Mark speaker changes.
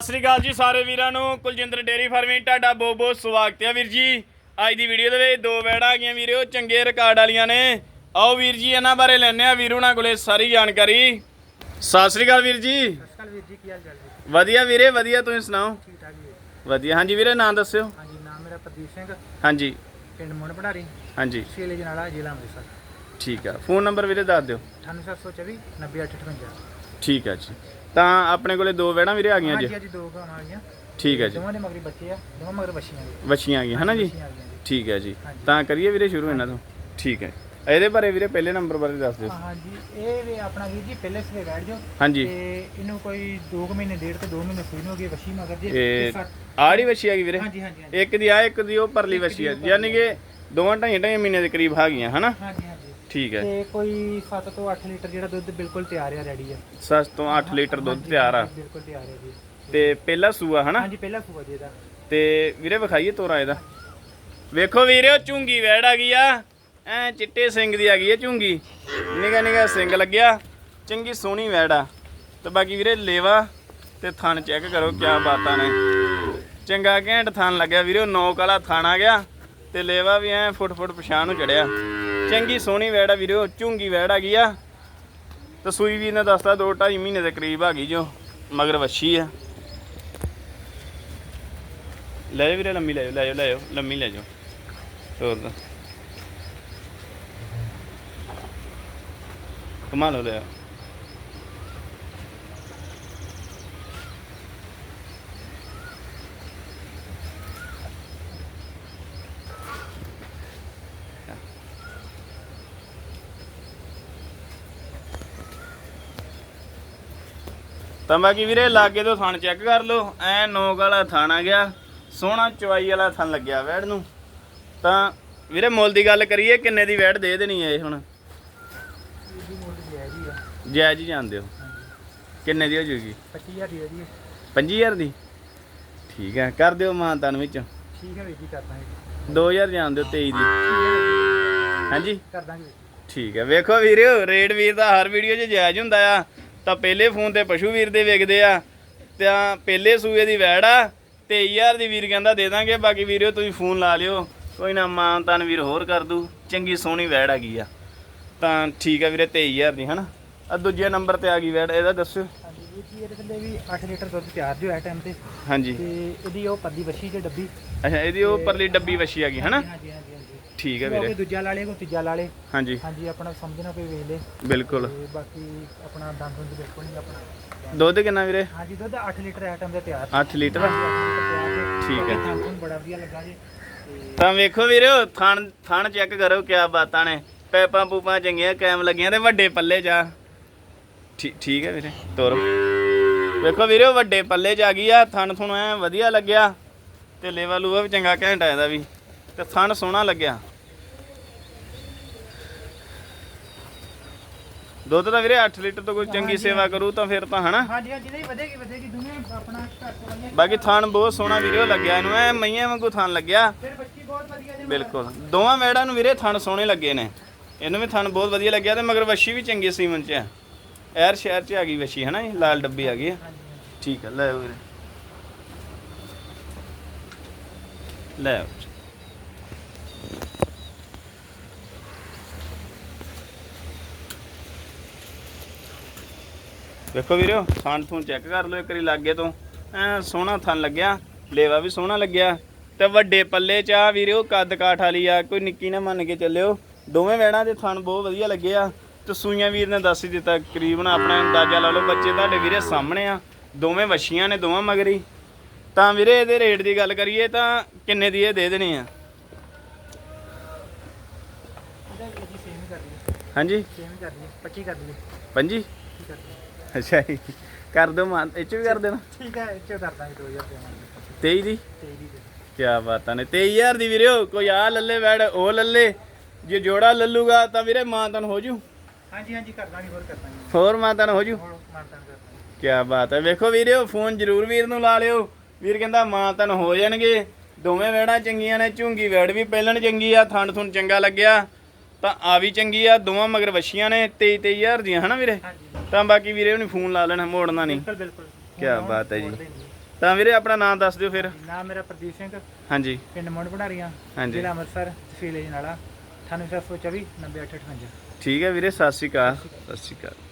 Speaker 1: ਸਤਿ ਸ੍ਰੀ ਅਕਾਲ ਜੀ ਸਾਰੇ ਵੀਰਾਂ ਨੂੰ ਕੁਲਜਿੰਦਰ ਡੇਰੀ ਫਾਰਮਿੰਗ ਤੁਹਾਡਾ ਬਹੁਤ ਬਹੁਤ ਸਵਾਗਤ ਹੈ ਵੀਰ ਜੀ। ਅੱਜ ਦੀ ਵੀਡੀਓ ਦੇ ਵਿੱਚ ਦੋ ਵੈੜਾਂ ਆ ਗਈਆਂ ਵੀਰੋ ਚੰਗੇ ਰਿਕਾਰਡ ਵਾਲੀਆਂ ਨੇ। ਆਓ ਵੀਰ ਜੀ ਇਹਨਾਂ ਬਾਰੇ ਲੈਣੇ ਆ ਵੀਰ ਉਹਨਾਂ ਕੋਲੇ ਸਾਰੀ ਜਾਣਕਾਰੀ। ਸਤਿ ਸ੍ਰੀ ਅਕਾਲ ਵੀਰ ਜੀ।
Speaker 2: ਨਮਸਕਾਰ ਵੀਰ ਜੀ ਕੀ ਹਾਲ ਚਾਲ ਜੀ?
Speaker 1: ਵਧੀਆ ਵੀਰੇ ਵਧੀਆ ਤੁਸੀਂ ਸੁਣਾਓ?
Speaker 2: ਠੀਕ ਠਾਕ ਜੀ।
Speaker 1: ਵਧੀਆ ਹਾਂਜੀ ਵੀਰੇ ਨਾਂ ਦੱਸਿਓ।
Speaker 2: ਹਾਂਜੀ ਨਾਮ ਮੇਰਾ ਪ੍ਰਦੀਪ ਸਿੰਘ।
Speaker 1: ਹਾਂਜੀ।
Speaker 2: ਪਿੰਡ ਮੁੰਡ ਪੜਾਰੀ
Speaker 1: ਹਾਂਜੀ।
Speaker 2: ਸ਼ੇਲੇ ਜਨਾਲਾ ਜ਼ਿਲ੍ਹਾ ਅੰਮ੍ਰਿਤਸਰ।
Speaker 1: ਠੀਕ ਆ ਫੋਨ ਨੰਬਰ ਵੀਰੇ ਦੱਸ ਦਿਓ।
Speaker 2: 98724 90858
Speaker 1: ਠੀਕ ਆ ਜੀ। ਤਾਂ ਆਪਣੇ ਕੋਲੇ ਦੋ ਵੈੜਾਂ ਵੀਰੇ ਆ ਗਈਆਂ
Speaker 2: ਹਾਂਜੀ
Speaker 1: ਜੀ
Speaker 2: ਦੋ ਆ ਗਈਆਂ।
Speaker 1: ਠੀਕ ਹੈ ਜੀ।
Speaker 2: ਦੋਵਾਂ ਦੇ ਮਗਰੀ ਬੱਚੇ ਆ ਦੋਵਾਂ ਮਗਰ ਬੱਚੀਆਂ ਜੀ
Speaker 1: ਵੱਛੀਆਂ ਆ ਗਈਆਂ ਹਨਾ ਜੀ?
Speaker 2: ਬੱਚੀਆਂ ਆ
Speaker 1: ਠੀਕ ਹੈ ਜੀ। ਤਾਂ ਕਰੀਏ ਵੀਰੇ ਸ਼ੁਰੂ ਇਹਨਾਂ ਤੋਂ। ਠੀਕ ਹੈ। ਇਹਦੇ ਬਾਰੇ ਵੀਰੇ ਪਹਿਲੇ ਨੰਬਰ ਬਾਰੇ ਦੱਸ ਦਿਓ।
Speaker 2: ਹਾਂਜੀ। ਇਹ ਵੀ ਆਪਣਾ ਵੀਰ ਜੀ ਪਹਿਲੇ ਸਵੇ ਬੈਠ ਜਾਓ।
Speaker 1: ਹਾਂਜੀ।
Speaker 2: ਤੇ ਇਹਨੂੰ ਕੋਈ 2 ਮਹੀਨੇ ਡੇਢ ਤੋਂ 2 ਮਹੀਨੇ ਸੂਈ ਨੂੰ ਹੋ ਗਈ ਵਸ਼ੀ ਮਗਰ ਜੀ।
Speaker 1: ਆੜੀ ਵੱਛੀ ਆ ਗਈ ਵੀਰੇ।
Speaker 2: ਹਾਂਜੀ ਹਾਂਜੀ
Speaker 1: ਇੱਕ ਦੀ ਆ ਇੱਕ ਦੀ ਉਹ ਪਰਲੀ ਆ। ਯਾਨੀ ਕਿ ਦੋਵਾਂ ਢਾਈ ਢਾਈ ਮਹੀਨੇ ਦੇ ਕਰੀਬ ਆ ਗਈਆਂ ਹਨਾ?
Speaker 2: ਹਾਂਜੀ ਹਾਂਜੀ।
Speaker 1: ਠੀਕ ਹੈ।
Speaker 2: ਤੇ ਕੋਈ 7 ਤੋਂ 8 ਲੀਟਰ ਜਿਹੜਾ ਦੁੱਧ ਬਿਲਕੁਲ ਤਿਆਰ ਆ ਰੈਡੀ ਆ।
Speaker 1: ਸੱਤ ਤੋਂ 8 ਲੀਟਰ ਦੁੱਧ ਤਿਆਰ ਆ।
Speaker 2: ਬਿਲਕੁਲ ਤਿਆਰ ਹੈ ਜੀ।
Speaker 1: ਤੇ ਪਹਿਲਾ ਸੂਆ ਹਨਾ?
Speaker 2: ਹਾਂਜੀ ਪਹਿਲਾ ਸੂਆ ਜੀ ਇਹਦਾ।
Speaker 1: ਤੇ ਵੀਰੇ ਵਿਖਾਈਏ ਤੋਰਾ ਇਹਦਾ। ਵੇਖੋ ਵੀਰੇ ਉਹ ਝੁੰਗੀ ਵੈੜ ਆ ਗਈ ਆ। ਐ ਚਿੱਟੇ ਸਿੰਘ ਦੀ ਆ ਗਈ ਹੈ ਝੁੰਗੀ। ਨਿਗਾ ਨਿਗਾ ਸਿੰਘ ਲੱਗਿਆ। ਚੰਗੀ ਸੋਹਣੀ ਵੈੜ ਆ। ਤੇ ਬਾਕੀ ਵੀਰੇ ਲੇਵਾ ਤੇ ਥਣ ਚੈੱਕ ਕਰੋ ਕਿਆ ਬਾਤਾਂ ਨੇ। ਚੰਗਾ ਘੈਂਟ ਥਣ ਲੱਗਿਆ ਵੀਰੇ ਉਹ ਨੌਕ ਵਾਲਾ ਥਣ ਆ ਗਿਆ। ਤੇ ਲੇਵਾ ਵੀ ਐ ਫੁੱਟ ਫੁੱਟ ਪਛਾਣ ਨੂੰ ਚੜਿਆ। ਚੰਗੀ ਸੋਹਣੀ ਵੈੜ ਆ ਵੀਰੇ ਉਹ ਝੁੰਗੀ ਵੈੜ ਆ ਗਈ ਆ। ਤੇ ਸੂਈ ਵੀ ਨੇ ਦੱਸਦਾ 2 2.5 ਮਹੀਨੇ ਦੇ ਕਰੀਬ ਆ ਗਈ ਜੋ, ਮਗਰ ਵੱਛੀ ਆ। ਲੈ ਜਾਓ ਵੀਰੇ, ਲੰਮੀ ਲੈ ਲੈ ਲੈ ਜਾਓ, ਲੰਮੀ ਲੈ ਜਾਓ। ਹੋਰ ਦਾ ਕਮਾ ਲਓ, ਲੈ ਤਾਂ ਬਾਕੀ ਵੀਰੇ ਲਾਗੇ ਤੋਂ ਥਣ ਚੈੱਕ ਕਰ ਲਓ। ਐ ਨੋਕ ਵਾਲਾ ਥਣ ਆ ਗਿਆ। ਸੋਹਣਾ ਚਵਾਈ ਵਾਲਾ ਥਣ ਲੱਗਿਆ ਵੈੜ ਨੂੰ। ਤਾਂ ਵੀਰੇ ਮੁੱਲ ਦੀ ਗੱਲ ਕਰੀਏ ਕਿੰਨੇ ਦੀ ਵੈੜ ਦੇ ਦੇਣੀ ਇਹ ਹੁਣ? ਜਾਇਜ਼ ਹੀ ਜਾਣਦੇ ਹੋ। ਕਿੰਨੇ ਦੀ ਹੋ ਜੂਗੀ?
Speaker 2: 25000 ਦੀ ਹੈ ਜੀ
Speaker 1: 25000 ਦੀ। ਠੀਕ ਹੈ ਕਰ ਦਿਓ ਮਾਂ ਤਨ ਵਿੱਚ।
Speaker 2: ਠੀਕ ਹੈ ਵੀਰ ਜੀ ਕਰ ਦਾਂਗੇ
Speaker 1: 2000 ਜਾਣ ਦਿਓ 23 ਦੀ। ਹਾਂਜੀ?
Speaker 2: ਕਰ ਦਾਂਗੇ। ਵੀਰ।
Speaker 1: ਠੀਕ ਹੈ ਵੇਖੋ ਵੀਰਿਓ ਰੇਡ ਵੀਰ ਦਾ ਹਰ ਵੀਡੀਓ 'ਚ ਜਾਇਜ਼ ਹੁੰਦਾ ਆ। ਤਾਂ ਪਹਿਲੇ ਫੋਨ ਤੇ ਪਸ਼ੂ ਵੀਰ ਦੇ ਵਿਕਦੇ ਆ, ਤਾਂ ਪਹਿਲੇ ਸੂਏ ਦੀ ਵੈੜ ਆ 23000 ਦੀ ਵੀਰ ਕਹਿੰਦਾ ਦੇ ਦਾਂਗੇ, ਬਾਕੀ ਵੀਰਿਓ ਤੁਸੀਂ ਫੋਨ ਲਾ ਲਿਓ। ਕੋਈ ਨਾ ਮਾਨ ਤਨ ਵੀਰ ਹੋਰ ਕਰ ਦੂ, ਚੰਗੀ ਸੋਹਣੀ ਵੈੜ ਆ ਗਈ ਆ। ਤਾਂ ਠੀਕ ਆ ਵੀਰੇ 23000 ਦੀ, ਹਨਾ? ਆ ਦੂਜੇ ਨੰਬਰ ਤੇ ਆ ਗਈ ਵੈੜ, ਇਹਦਾ ਦੱਸਿਓ।
Speaker 2: ਵੀਰ ਜੀ ਇਹਦੇ ਥੱਲੇ ਵੀ 8 ਲੀਟਰ ਦੁੱਧ ਤਿਆਰ ਜੋ ਹੈ ਟਾਈਮ ਤੇ।
Speaker 1: ਹਾਂਜੀ।
Speaker 2: ਤੇ ਇਹਦੀ ਉਹ ਪੱਦੀ ਵੱਛੀ ਜੇ ਡੱਬੀ।
Speaker 1: ਅੱਛਾ ਇਹਦੀ ਉਹ ਪਰਲੀ ਡੱਬੀ ਵਛੀ ਆ ਗਈ ਹਨਾ?
Speaker 2: ਹਾਂਜੀ ਹਾਂਜੀ ਹਾਂਜੀ
Speaker 1: ਠੀਕ ਹੈ
Speaker 2: ਕੋਈ
Speaker 1: ਵੀਰੇ।
Speaker 2: ਦੂਜਾ ਲਾ ਲੇ ਕੋਈ ਤੀਜਾ ਲਾ ਲੇ।
Speaker 1: ਹਾਂਜੀ।
Speaker 2: ਹਾਂਜੀ ਆਪਣਾ ਸਮਝਣਾ ਕੋਈ ਵੇਖ ਲੇ।
Speaker 1: ਬਿਲਕੁਲ।
Speaker 2: ਤੇ ਬਾਕੀ ਆਪਣਾ ਦੰਦ ਦੁੰਦ ਦੇਖੋ ਨਹੀਂ ਆਪਣਾ।
Speaker 1: ਦੁੱਧ ਕਿੰਨਾ ਵੀਰੇ?
Speaker 2: ਹਾਂਜੀ ਦੁੱਧ 8 ਲੀਟਰ ਹੈ ਟਾਈਮ ਤੇ ਤਿਆਰ।
Speaker 1: 8 ਲੀਟਰ?
Speaker 2: ਹਾਂਜੀ, ਅੱਠ ਲੀਟਰ ਤਿਆਰ ਜੇ।
Speaker 1: ਠੀਕ ਹੈ।
Speaker 2: ਬੜਾ ਵਧੀਆ ਲੱਗਾ ਜੀ। ਤੇ
Speaker 1: ਤਾਂ ਵੇਖੋ ਵੀਰੇ ਥਣ ਥਣ ਚੈੱਕ ਕਰੋ ਕਿਆ ਬਾਤਾਂ ਨੇ। ਪੈਪਾਂ ਪੂਪਾਂ ਚੰਗੀਆਂ ਕੈਮ ਲੱਗੀਆਂ ਤੇ ਵੱਡੇ ਪੱਲੇ ਜਾ। ਠੀਕ ਠੀਕ ਹੈ ਵੀਰੇ ਤੋਰੋ। ਵੇਖੋ ਵੀਰੇ ਵੱਡੇ ਪੱਲੇ ਚ ਆ ਗਈ ਆ ਥਣ ਥੁਣ ਐ ਵਧੀਆ ਲੱਗਿਆ ਤੇ ਲੇਵਾ ਲੂਆ ਵੀ ਚੰਗਾ ਘੈਂਟਾ ਇਹਦਾ ਵੀ ਤੇ ਥਣ ਸੋਹਣਾ ਲੱਗਿਆ। ਦੁੱਧ ਤਾਂ ਵੀਰੇ 8 ਲੀਟਰ ਤੋਂ ਕੋਈ ਚੰਗੀ ਸੇਵਾ ਕਰੂ ਤਾਂ ਫਿਰ ਤਾਂ ਹਨਾ।
Speaker 2: ਹਾਂਜੀ ਹਾਂਜੀ ਨਹੀਂ ਵਧੇਗੀ ਵਧੇਗੀ ਦੁਨੀਆ ਆਪਣਾ ਘਰ ਚਲਾਈਏ
Speaker 1: ਬਾਕੀ ਥਣ ਬਹੁਤ ਸੋਹਣਾ ਵੀਰੇ ਲੱਗਿਆ ਇਹਨੂੰ ਐ ਮਈਆਂ ਵਾਂਗੂ ਥਣ ਲੱਗਿਆ।
Speaker 2: ਫਿਰ ਬੱਚੀ ਬਹੁਤ ਵਧੀਆ ਜੀ
Speaker 1: ਬਿਲਕੁਲ ਦੋਵਾਂ ਮੈੜਾਂ ਨੂੰ ਵੀਰੇ ਥਣ ਸੋਹਣੇ ਲੱਗੇ ਨੇ। ਇਹਨੂੰ ਵੀ ਥਣ ਬਹੁਤ ਵਧੀਆ ਲੱਗਿਆ ਤੇ ਮਗਰ ਵੱਛੀ ਵੀ ਚੰਗੀ ਸੀਮਨ ਚ ਆ। ਐਰ ਸ਼ਹਿਰ ਚ ਆ ਗਈ ਵੱਛੀ ਹਨਾ ਜੀ ਲਾਲ ਡੱਬੀ ਆ ਗਈ
Speaker 2: ਹਾਂਜੀ
Speaker 1: ਠੀਕ ਹੈ ਲੈ ਆਓ ਵੀਰੇ। ਲੈ ਆਓ। ਜੀ। ਵੇਖੋ ਵੀਰੋ ਥਣ ਥੂਣ ਚੈੱਕ ਕਰ ਲਓ ਇੱਕ ਵਾਰੀ ਲਾਗੇ ਤੋਂ। ਐ ਸੋਹਣਾ ਥਣ ਲੱਗਿਆ ਲੇਵਾ ਵੀ ਸੋਹਣਾ ਲੱਗਿਆ। ਤੇ ਵੱਡੇ ਪੱਲੇ ਚ ਆ ਵੀਰੋ ਕੱਦ ਕਾਠ ਵਾਲੀ ਆ ਕੋਈ ਨਿੱਕੀ ਨਾ ਮੰਨ ਕੇ ਚੱਲਿਓ। ਦੋਵੇਂ ਵੈੜਾਂ ਦੇ ਥਣ ਬਹੁਤ ਵਧੀਆ ਲੱਗੇ ਆ। ਤੇ ਸੂਈਆਂ ਵੀਰ ਨੇ ਦੱਸ ਹੀ ਦਿੱਤਾ ਕਰੀਬਨ ਆਪਣਾ ਅੰਦਾਜ਼ਾ ਲਾ ਲਓ ਬੱਚੇ ਤੁਹਾਡੇ ਵੀਰੇ ਸਾਹਮਣੇ ਆ ਦੋਵੇਂ ਵੱਛੀਆਂ ਨੇ ਦੋਵਾਂ ਮਗਰੀ ਤਾਂ ਵੀਰੇ ਇਹਦੇ ਰੇਟ ਦੀ ਗੱਲ ਕਰੀਏ ਤਾਂ ਕਿੰਨੇ ਦੀ ਇਹ ਦੇ ਦੇਣੇ ਆ? ਹਾਂਜੀ?
Speaker 2: ਸੇਮ ਕਰ ਦਈਏ 25 ਕਰ ਠੀਕ ਕਰ ਦਈਏ
Speaker 1: ਅੱਛਾ ਜੀ ਕਰ ਦੋ ਮਾਨ ਇਹ ਚ ਵੀ ਕਰ ਦੇਣਾ।
Speaker 2: ਠੀਕ ਹੈ ਇਹ ਚੋ ਕਰ ਦਾਂਗੇ 2000 ਦੇਵਾਂਗੇ।
Speaker 1: 23 ਦੀ?
Speaker 2: 23 ਦੀ
Speaker 1: ਕਿਆ ਬਾਤਾਂ ਨੇ 23000 ਦੀ ਵੀਰੇ ਕੋਈ ਆ ਲੱਲੇ ਵੈੜ ਉਹ ਲੱਲੇ ਜੇ ਜੋੜਾ ਲੱਲੂਗਾ ਤਾਂ ਵੀਰੇ ਮਾਨਤਨ ਹੋ ਜੂ।
Speaker 2: ਹਾਂਜੀ ਹਾਂਜੀ ਕਰ ਦਾਂਗੇ ਹੋਰ ਕਰ ਦਾਂਗੇ।
Speaker 1: ਹੋਰ ਮਾਨਤਨ ਹੋ ਜੂ?
Speaker 2: ਹੋਰ ਮਾਨਤਾਨ ਕਰ ਦਾਂਗੇ।
Speaker 1: ਕਿਆ ਬਾਤ ਹੈ। ਵੇਖੋ ਵੀਰੇ ਉਹ ਫੋਨ ਜ਼ਰੂਰ ਵੀਰ ਨੂੰ ਲਾ ਲਿਓ। ਵੀਰ ਕਹਿੰਦਾ ਮਾਨਤਨ ਹੋ ਜਾਣਗੇ। ਦੋਵੇਂ ਵੈੜਾਂ ਚੰਗੀਆਂ ਨੇ ਝੁੰਗੀ ਵੈੜ ਵੀ ਪਹਿਲਣ ਚੰਗੀ ਆ ਥਣ ਥੁਣ ਚੰਗਾ ਲੱਗਿਆ। ਤਾਂ ਆ ਵੀ ਚੰਗੀ ਆ ਦੋਵਾਂ ਮਗਰ ਵੱਛੀਆਂ ਨੇ 23 23000 ਦੀਆਂ ਹਨਾ ਵੀਰੇ? ਤਾਂ ਬਾਕੀ ਵੀਰੇ ਉਹਨੂੰ ਫੋਨ ਲਾ ਲੈਣਾ ਮੋੜਨਾ ਨਹੀਂ।
Speaker 2: ਬਿਲਕੁਲ ਬਿਲਕੁਲ।
Speaker 1: ਕਿਆ ਬਾਤ ਹੈ ਜੀ। ਤਾਂ ਵੀਰੇ ਆਪਣਾ ਨਾਮ ਦੱਸ ਦਿਓ ਫਿਰ।
Speaker 2: ਨਾਮ ਮੇਰਾ ਪ੍ਰਦੀਪ ਸਿੰਘ।
Speaker 1: ਹਾਂਜੀ।
Speaker 2: ਪਿੰਡ ਮੁੰਡ
Speaker 1: ਹਾਂਜੀ।
Speaker 2: ਜ਼ਿਲ੍ਹਾ ਅੰਮ੍ਰਿਤਸਰ ਤਹਿਸੀਲ ਜਨਾਲਾ। 9724 90858
Speaker 1: ਠੀਕ ਹੈ ਵੀਰੇ ਸਤਿ ਸ਼੍ਰੀ ਅਕਾਲ ਸਤਿ ਸ਼੍ਰੀ ਅਕਾਲ।